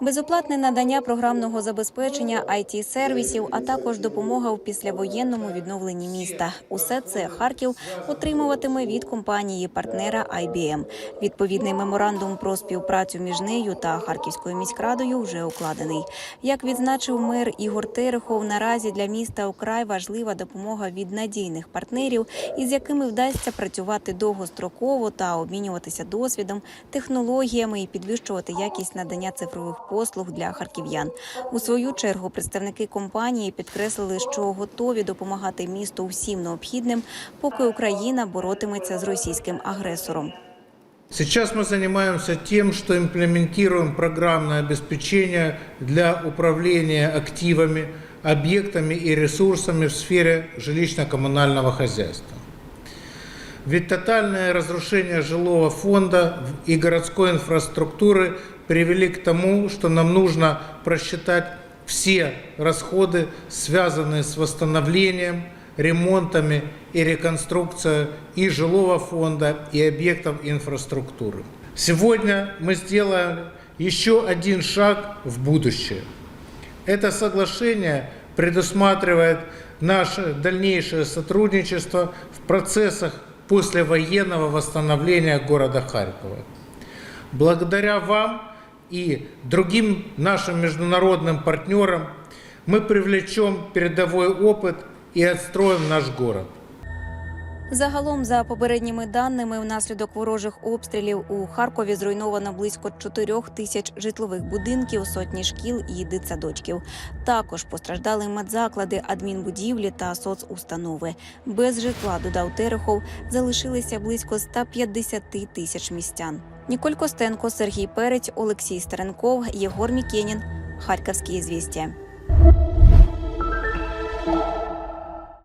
Безоплатне надання програмного забезпечення it сервісів, а також допомога в післявоєнному відновленні міста. Усе це Харків отримуватиме від компанії партнера IBM. Відповідний меморандум про співпрацю між нею та Харківською міськрадою вже укладений. Як відзначив мер Ігор Терехов, наразі для міста украй важлива допомога від надійних партнерів, із якими вдасться працювати довгостроково та обмінюватися досвідом, технологіями і підвищувати якість надання цифрових послуг для харків'ян. У свою чергу представники компанії підкреслили, що готові допомагати місту всім необхідним, поки Україна боротиметься з російським агресором. Сейчас мы занимаемся тем, что имплементируем программное обеспечение для управления активами, объектами и ресурсами в сфере жилищно-коммунального хозяйства. Ведь тотальное разрушение жилого фонда и городской инфраструктуры привели к тому, что нам нужно просчитать все расходы, связанные с восстановлением, ремонтами и реконструкцией и жилого фонда, и объектов инфраструктуры. Сегодня мы сделаем еще один шаг в будущее. Это соглашение предусматривает наше дальнейшее сотрудничество в процессах послевоенного восстановления города Харькова. Благодаря вам и другим нашим международным партнерам мы привлечем передовой опыт и отстроим наш город. Загалом, за попередніми даними, внаслідок ворожих обстрілів у Харкові зруйновано близько 4 тисяч житлових будинків, сотні шкіл і дитсадочків. Також постраждали медзаклади, адмінбудівлі та соцустанови. Без житла, додав Терехов, залишилися близько 150 тисяч містян. Ніколь Костенко, Сергій Перець, Олексій Старенков, Єгор Мікенін. Харківські звістя.